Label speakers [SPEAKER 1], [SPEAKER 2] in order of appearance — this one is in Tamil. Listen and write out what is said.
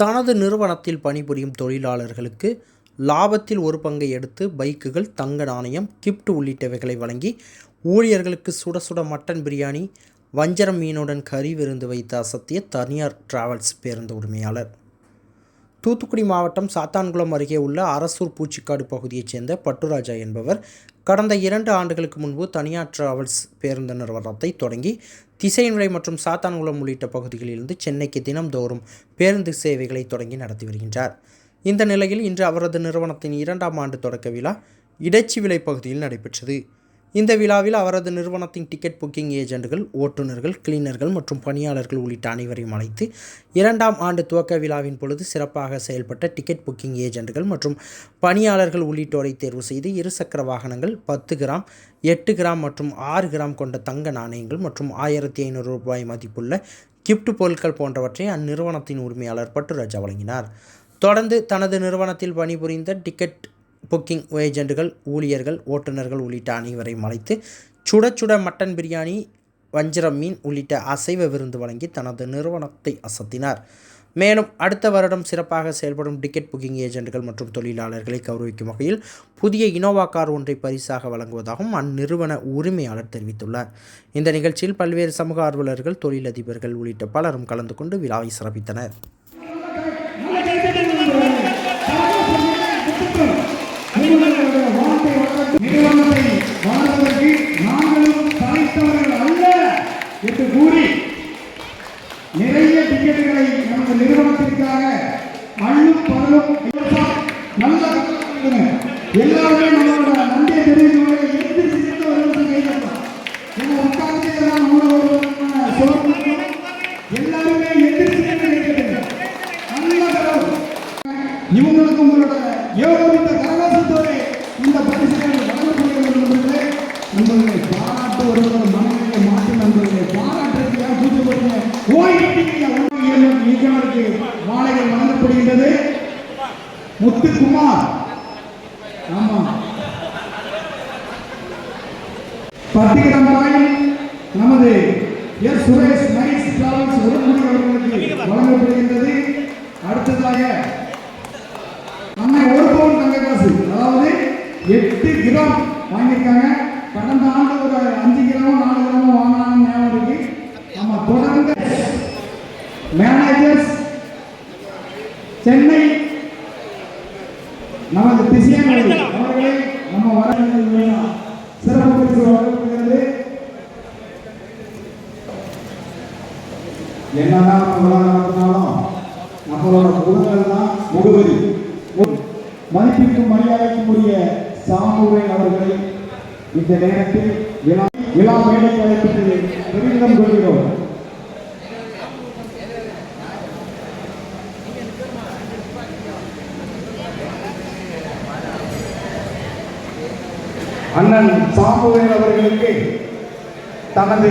[SPEAKER 1] தனது நிறுவனத்தில் பணிபுரியும் தொழிலாளர்களுக்கு லாபத்தில் ஒரு பங்கை எடுத்து பைக்குகள் தங்க நாணயம் கிஃப்ட் உள்ளிட்டவைகளை வழங்கி ஊழியர்களுக்கு சுட சுட மட்டன் பிரியாணி வஞ்சரம் மீனுடன் கறி விருந்து வைத்து அசத்திய தனியார் டிராவல்ஸ் பேருந்து உரிமையாளர். தூத்துக்குடி மாவட்டம் சாத்தான்குளம் அருகே உள்ள அரசூர் பூச்சிக்காடு பகுதியைச் சேர்ந்த பட்டுராஜா என்பவர் கடந்த இரண்டு ஆண்டுகளுக்கு முன்பு தனியார் டிராவல்ஸ் பேருந்து நிறுவனத்தை தொடங்கி திசைநிலை மற்றும் சாத்தான்குளம் உள்ளிட்ட பகுதிகளிலிருந்து சென்னைக்கு தினம்தோறும் பேருந்து சேவைகளை தொடங்கி நடத்தி வருகின்றார். இந்த நிலையில் இன்று அவரது நிறுவனத்தின் இரண்டாம் ஆண்டு தொடக்க விழா இடைச்சி விலை பகுதியில் நடைபெற்றது. இந்த விழாவில் அவரது நிறுவனத்தின் டிக்கெட் புக்கிங் ஏஜென்ட்கள் ஓட்டுநர்கள் கிளீனர்கள் மற்றும் பணியாளர்கள் உள்ளிட்ட அனைவரையும் அழைத்து இரண்டாம் ஆண்டு துவக்க விழாவின் பொழுது சிறப்பாக செயல்பட்ட டிக்கெட் புக்கிங் ஏஜென்ட்கள் மற்றும் பணியாளர்கள் உள்ளிட்டோரை தேர்வு செய்து இருசக்கர வாகனங்கள் பத்து கிராம் எட்டு கிராம் மற்றும் ஆறு கிராம் கொண்ட தங்க நாணயங்கள் மற்றும் ஆயிரத்தி ஐநூறு ரூபாய் மதிப்புள்ள கிஃப்ட் பொருட்கள் போன்றவற்றை அந்நிறுவனத்தின் உரிமையாளர் பட்டுராஜா வழங்கினார். தொடர்ந்து தனது நிறுவனத்தில் பணிபுரிந்த டிக்கெட் புக்கிங் ஏஜென்ட்டுகள் ஊழியர்கள் ஓட்டுநர்கள் உள்ளிட்ட அனைவரையும் அழைத்து சுட சுட மட்டன் பிரியாணி வஞ்சிரம் மீன் உள்ளிட்ட அசைவ விருந்து வழங்கி தனது நிறுவனத்தை அசத்தினார். மேலும் அடுத்த வருடம் சிறப்பாக செயல்படும் டிக்கெட் புக்கிங் ஏஜென்ட்கள் மற்றும் தொழிலாளர்களை கௌரவிக்கும் வகையில் புதிய இனோவா கார் ஒன்றை பரிசாக வழங்குவதாகவும் அந்நிறுவன உரிமையாளர் தெரிவித்துள்ளார். இந்த நிகழ்ச்சியில் பல்வேறு சமூக ஆர்வலர்கள் தொழிலதிபர்கள் உள்ளிட்ட பலரும் கலந்து கொண்டு விழாவை சிறப்பித்தனர்.
[SPEAKER 2] நிறுவனத்தை வாழ்வதற்கு நாங்களும் தலைத்தவர்கள் அல்ல என்று கூறி நிறைய டிக்கெட்டுகளை நமது நிறுவனத்திற்காக அள்ளும் பகலும் நல்ல எல்லாருமே நம்மளோட நன்றியை தெரிவிக்கும் எந்திரிச்சு நின்று இவங்களுக்கு உங்களோட எவ்வளவு நண்பர்களை பாராட்டு ஒருவர் மனநிலை மாற்றி நண்பர்களை பாராட்டுறதுக்காக கூச்சப்படுங்க ஓய்வு இயக்குநருக்கு மாலைகள் வழங்கப்படுகின்றது. முத்துக்குமார். ஆமா. பத்து கிராம் ராயில் நமது எஸ் சுரேஷ் நைஸ் டிராவல்ஸ் உடன்படி அவர்களுக்கு வழங்கப்படுகின்றது. அடுத்ததாக அண்ணன் ஒரு பவுன் தங்க காசு அதாவது எட்டு கிராம் வாங்கியிருக்காங்க. கடந்த ஆண்டு ஒரு அஞ்சு கிலோ நாலு கிலோ வாங்கினாங்க ஞாபகம் இருக்கு. நம்ம தொடர்ந்து மேனேஜர்ஸ் சென்னை நமது திசையன் அவர்களை நம்ம வர சிறப்பு பரிசு வழங்கப்படுகிறது என்னதான் நம்ம நடத்தினாலும் நம்மளோட முகங்கள் தான் முகவரி. மதிப்பிற்கும் மரியாதைக்கும் உரிய சாமுவேல் அவர்களை இந்த நேரத்தில் விழா விழா மேடைக்கு அழைப்பிட்டு பெருமிதம் கொள்கிறோம். அண்ணன் சாமுவேல் அவர்களுக்கு தனது